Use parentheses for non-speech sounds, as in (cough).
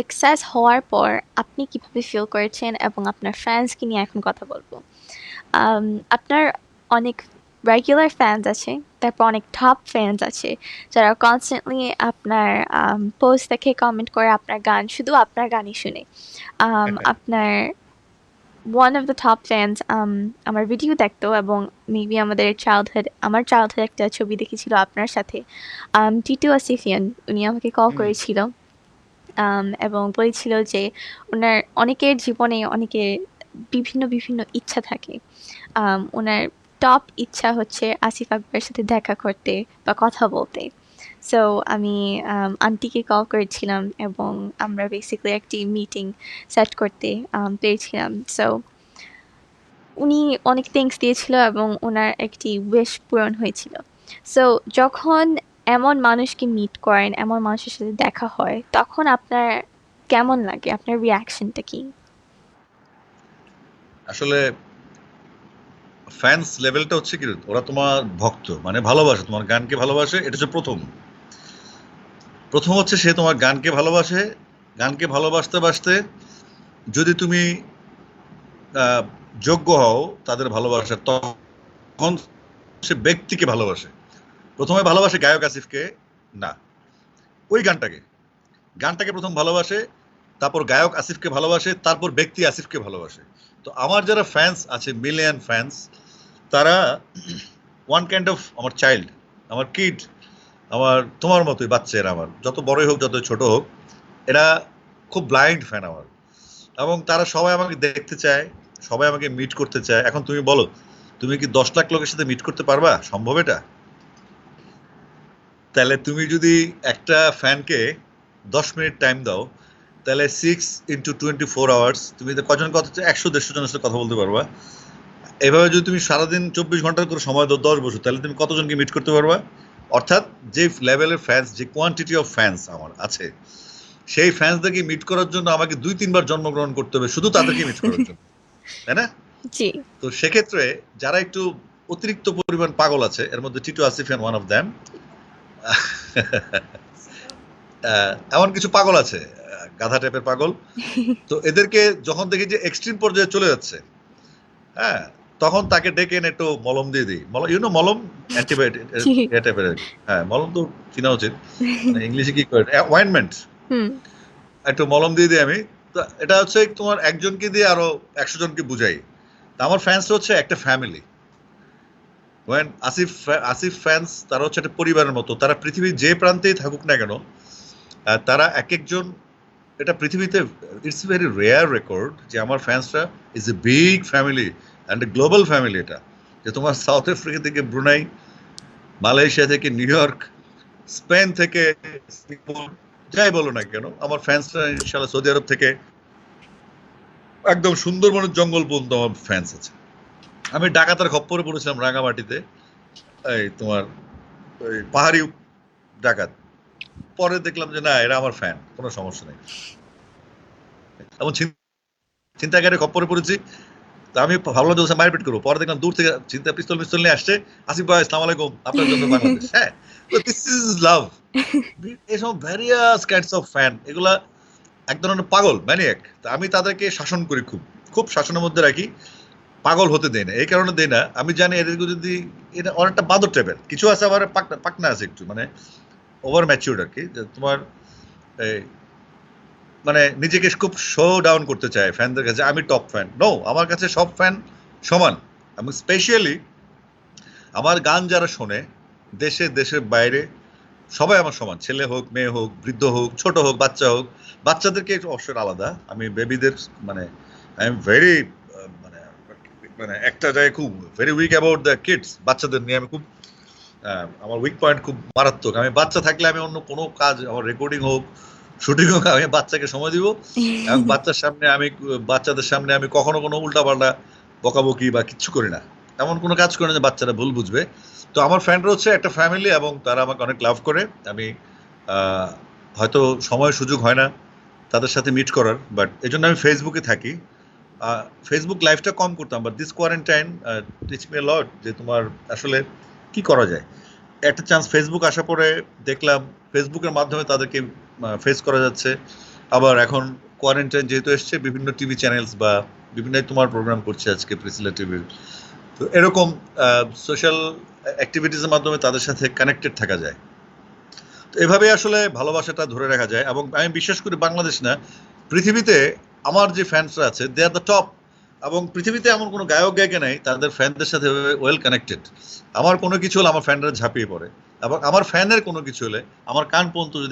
Success হওয়ার পর আপনি কীভাবে ফিল করেছেন এবং আপনার ফ্যান্সকে নিয়ে এখন কথা বলব? আপনার অনেক রেগুলার ফ্যান্স আছে তারপর অনেক টপ ফ্যান্স আছে যারা কনস্ট্যান্টলি আপনার পোস্ট দেখে কমেন্ট করে আপনার গান শুধু আপনার গানই শুনে। আপনার one of the top fans আমার ভিডিও দেখতো এবং মেবি আমাদের চাইল্ডহুড আমার চাইল্ডহুড একটা ছবি দেখেছিল আপনার সাথে। টিটু আসিফিয়ান উনি আমাকে কল। করেছিল। এবং বলেছিল যে ওনার অনেকের জীবনে অনেকে বিভিন্ন বিভিন্ন ইচ্ছা থাকে। ওনার টপ ইচ্ছা হচ্ছে আসিফ আকবরের সাথে দেখা করতে বা কথা বলতে। সো আমি আন্টিকে কল করেছিলাম এবং আমরা বেসিক্যালি একটি মিটিং সেট করতে পেরেছিলাম। সো উনি অনেক থিংস দিয়েছিল এবং ওনার একটি উইশ পূরণ হয়েছিল। সো যখন এমন মানুষকে মিট করেন, এমন মানুষের সাথে দেখা হয়, তখন আপনার কেমন লাগে? আপনার রিয়াকশনটা কি? আসলে ফ্যান্স লেভেলটা হচ্ছে কি ওরা তোমার ভক্ত মানে ভালোবাসে, তোমার গানকে ভালোবাসে, এটা হচ্ছে প্রথম। প্রথম হচ্ছে সে তোমার গানকে ভালোবাসে, গানকে ভালোবাসতে বাসতে যদি তুমি যোগ্য হও তাদের ভালোবাসার তখন সে ব্যক্তিকে ভালোবাসে। প্রথমে ভালোবাসে গায়ক আসিফকে? না। ওই গানটাকে। গানটাকে প্রথম ভালোবাসে, তারপর গায়ক আসিফকে ভালোবাসে, তারপর ব্যক্তি আসিফকে ভালোবাসে। তো আমার যারা ফ্যান্স আছে মিলিয়ন ফ্যান্স তারা ওয়ান কাইন্ড অফ আমার চাইল্ড আমার কিড আমার তোমার মতোই বাচ্চা এরা আমার। যত বড়ই হোক, যত ছোট হোক, এরা খুব ব্লাইন্ড ফ্যান আমার। এবং তারা সবাই আমাকে দেখতে চায়, সবাই আমাকে মিট করতে চায়। এখন তুমি বলো, তুমি কি দশ লাখ লোকের সাথে মিট করতে পারবা? সম্ভব এটা? তাহলে তুমি যদি একটা ফ্যানকে দশ মিনিট টাইম দাও তাহলে six into twenty four hours তুমি কজন কথা একশো দেড়শো জনের সাথে কথা বলতে পারবা। এভাবে যদি তুমি সারাদিন চব্বিশ ঘণ্টার করে সময় দাও দশ বছর তাহলে তুমি কতজনকে মিট করতে পারবা? অর্থাৎ যে লেভেলের ফ্যান্স যে কোয়ান্টিটি অফ ফ্যান্স আমার আছে সেই ফ্যান্সদেরকে মিট করার জন্য আমাকে দুই তিনবার জন্মগ্রহণ করতে হবে শুধু তাদেরকে মিট করার জন্য। (laughs) তাই না? তো সেক্ষেত্রে যারা একটু অতিরিক্ত পরিমাণ পাগল আছে এর মধ্যে Titu Asifian one of them এমন কিছু পাগল আছে গাধা টাইপের পাগল। তো এদেরকে যখন দেখি যে এক্সট্রিম পর্যায়ে চলে যাচ্ছে হ্যাঁ তখন তাকে ডেকে এনে একটু মলম দিয়ে দিই। মলম? ইউনো মলম অ্যান্টিবায়োটিক। হ্যাঁ মলম তো চিনা উচিত। মানে ইংলিশে কি করে অয়েনমেন্ট হুম। একটু মলম দিয়ে দিই আমি। তো এটা হচ্ছে তোমার একজনকে দিয়ে আরও একশো জনকে বুঝাই। আমার ফ্যান্স হচ্ছে একটা ফ্যামিলি ওয়েন আসিফ আসিফ ফ্যান্স তারা হচ্ছে একটা পরিবারের মতো, তারা পৃথিবীর যে প্রান্তেই থাকুক না কেন তারা এক একজন এটা পৃথিবীতে ইটস ভেরি রেয়ার রেকর্ড যে আমার ফ্যান্সরা is a big family and a global family এটা। যে তোমার সাউথ আফ্রিকা থেকে ব্রুনাই মালয়েশিয়া থেকে নিউ ইয়র্ক স্পেন থেকে যাই বলো না কেন, আমার ফ্যান্সরা ইনশাল্লাহ সৌদি আরব থেকে, একদম সুন্দরবনের জঙ্গল পর্যন্ত আমার ফ্যান্স আছে। আমি ডাকাতার খপ্পরে পড়েছিলাম রাঙামাটিতে। এই তোমার ওই পাহাড়ি ডাকাত। পরে দেখলাম যে না এরা আমার ফ্যান কোনো সমস্যা নেই। এমন চিন- চিন্তাকারী খপ্পরে পড়েছি। তা আমি ভাবলাম যে মারপিট করব। পরে দেখলাম দূর থেকে চিন্তা পিস্তল পিস্তল নিয়ে আসছে। আসিফ ভাই আসসালামু আলাইকুম আপনার জন্য বাংলাদেশ। (laughs) হ্যাঁ তো দিস ইজ লাভ এসব ভ্যারিয়াস কাইন্ডস অফ ফ্যান এগুলা এক ধরনের পাগল ম্যানিয়াক তা আমি তাদেরকে শাসন করি খুব। খুব শাসনের মধ্যে রাখি। পাগল হতে দেই না। এই কারণে দেই না। আমি জানি এদেরকে যদি এটা অনেকটা বাদর টাইপের কিছু আছে আবার পাকনা পাকনা আছে একটু মানে ওভার ম্যাচিউর্ড আর কি তোমার মানে নিজেকে খুব শো ডাউন করতে চায় ফ্যানদের কাছে, আমি টপ ফ্যান নো আমার কাছে সব ফ্যান সমান। আমি স্পেশালি আমার গান যারা শোনে, দেশে, দেশের বাইরে, সবাই আমার সমান। ছেলে হোক, মেয়ে হোক, বৃদ্ধ হোক, ছোট হোক, বাচ্চা হোক, বাচ্চাদেরকে একটু অবশ্যই আলাদা। আমি বেবিদের মানে আই এম ভেরি মানে একটা জায়গায় খুব very weak about the kids বাচ্চাদের নিয়ে আমি খুব আমার উইক পয়েন্ট খুব মারাত্মক। আমি বাচ্চা থাকলে আমি অন্য কোনো কাজ আমার রেকর্ডিং হোক শুটিং হোক আমি বাচ্চাকে সময় দিব। এবং (laughs) বাচ্চার সামনে আমি বাচ্চাদের সামনে আমি কখনো কোনো উল্টাপাল্টা বকাবকি বা কিচ্ছু করি না। এমন কোনো কাজ করি না যে বাচ্চারা ভুল বুঝবে। তো আমার ফ্রেন্ডরা হচ্ছে একটা ফ্যামিলি এবং তারা আমাকে অনেক লাভ করে। আমি আহ, হয়তো সময় সুযোগ হয় না তাদের সাথে মিট করার বাট এই জন্য আমি ফেসবুকে থাকি। ফেসবুক লাইভটা কম করতাম but this quarantine teach me lot যে তোমার আসলে কি করা যায়। একটা চান্স ফেসবুক আসার পরে দেখলাম ফেসবুকের মাধ্যমে তাদেরকে ফেস করা যাচ্ছে। আবার এখন কোয়ারেন্টাইন যেহেতু এসছে, বিভিন্ন টিভি চ্যানেলস বা বিভিন্ন তোমার প্রোগ্রাম করছে আজকে প্রিসিলা টিভি তো এরকম সোশ্যাল অ্যাক্টিভিটিসের মাধ্যমে তাদের সাথে কানেক্টেড থাকা যায়। তো এভাবে আসলে ভালোবাসাটা ধরে রাখা যায় এবং আমি বিশ্বাস করি বাংলাদেশ না, পৃথিবীতে আমার যে ফ্যান্সরা আছে দে আর দ্য টপ এবং পৃথিবীতে এমন কোনো গায়ক গায়িকা নেই, তাদের ফ্যানদের সাথে ওয়েল কানেক্টেড আমার কোনো কিছু হলে আমার ফ্যানরা ঝাঁপিয়ে পড়ে। এবং আমার ফ্যানের কোনো কিছু হলে আমার কান পর্যন্ত যদি